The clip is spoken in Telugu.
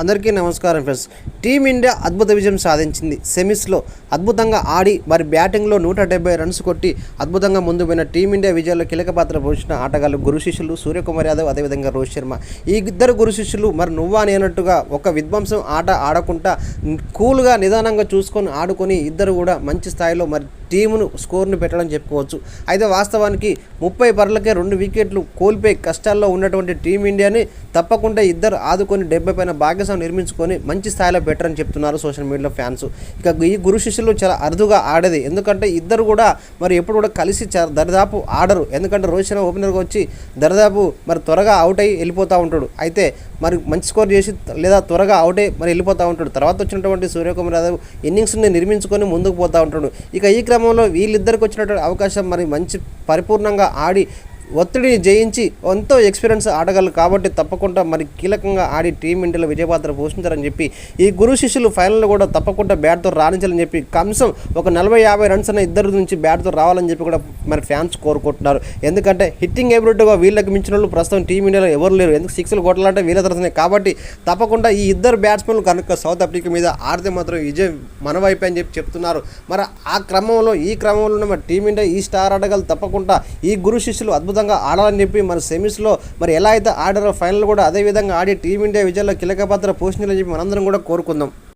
అందరికీ నమస్కారం ఫ్రెండ్స్. టీమిండియా అద్భుత విజయం సాధించింది. సెమీస్లో అద్భుతంగా ఆడి మరి బ్యాటింగ్లో నూట డెబ్బై రన్స్ కొట్టి అద్భుతంగా ముందు పోయిన టీమిండియా విజయంలో కీలక పాత్ర పోషించిన ఆటగాళ్ళు గురు శిష్యులు సూర్యకుమార్ యాదవ్ అదేవిధంగా రోహిత్ శర్మ. ఈ ఇద్దరు గురు శిష్యులు మరి నువ్వా అనేనట్టుగా ఒక విధ్వంసం ఆట ఆడకుండా కూల్గా నిదానంగా చూసుకొని ఆడుకొని ఇద్దరు కూడా మంచి స్థాయిలో మరి టీమును స్కోర్ను పెట్టడం చెప్పుకోవచ్చు. అయితే వాస్తవానికి ముప్పై పర్లకే రెండు వికెట్లు కోల్పోయి కష్టాల్లో ఉన్నటువంటి టీమిండియాని తప్పకుండా ఇద్దరు ఆదుకొని డెబ్బై పైన భాగ్యసం నిర్మించుకొని మంచి స్థాయిలో పెట్టరని చెప్తున్నారు సోషల్ మీడియాలో ఫ్యాన్స్. ఇక ఈ గురు శిష్యులు చాలా అరుదుగా ఆడేది. ఎందుకంటే ఇద్దరు కూడా మరి ఎప్పుడు కూడా కలిసి దరిదాపు ఆడరు. ఎందుకంటే రోహిత్ శర్మ ఓపెనర్గా వచ్చి దరిదాపు మరి త్వరగా అవుట్ అయ్యి వెళ్ళిపోతూ ఉంటాడు. అయితే మరి మంచి స్కోర్ చేసి లేదా త్వరగా అవుట్ అయ్యి మరి వెళ్ళిపోతూ ఉంటాడు. తర్వాత వచ్చినటువంటి సూర్యకుమార్ యాదవ్ ఇన్నింగ్స్ని నిర్మించుకొని ముందుకు పోతూ ఉంటాడు. ఇక ఈ క్రమం క్రమంలో వీళ్ళిద్దరికి వచ్చినటువంటి అవకాశం మరి మంచి పరిపూర్ణంగా ఆడి ఒత్తిడిని జయించి ఎంతో ఎక్స్పీరియన్స్ ఆడగలరు కాబట్టి తప్పకుండా మరి కీలకంగా ఆడి టీమిండియాలో విజయపాత్ర పోషించారని చెప్పి ఈ గురు శిష్యులు ఫైనల్లో కూడా తప్పకుండా బ్యాట్తో రాణించాలని చెప్పి కనీసం ఒక నలభై యాభై రన్స్ అన్న ఇద్దరు నుంచి బ్యాట్తో రావాలని చెప్పి కూడా మరి ఫ్యాన్స్ కోరుకుంటున్నారు. ఎందుకంటే హిట్టింగ్ ఎబిలిటీగా వీళ్ళకి మించిన వాళ్ళు ప్రస్తుతం టీమిండియాలో ఎవరు లేరు. ఎందుకు సిక్స్లు కొట్టాలంటే వీళ్ళ తరఫునే. కాబట్టి తప్పకుండా ఈ ఇద్దరు బ్యాట్స్మెన్లు కనుక సౌత్ ఆఫ్రికా మీద ఆడితే మాత్రం విజయం మనవైపే అని చెప్పి చెప్తున్నారు. మరి ఆ క్రమంలో ఈ క్రమంలో మరి టీమిండియా ఈ స్టార్ ఆడగలు తప్పకుండా. ఈ గురు శిష్యులు అద్భుతంగా ఆడాలని చెప్పి మరి సెమీస్లో మరి ఎలా అయితే ఆడారో ఫైనల్ కూడా అదే విధంగా ఆడి టీమిండియా విజయంలో కీలక పాత్ర పోషించాలని చెప్పి మనందరం కూడా కోరుకుందాం.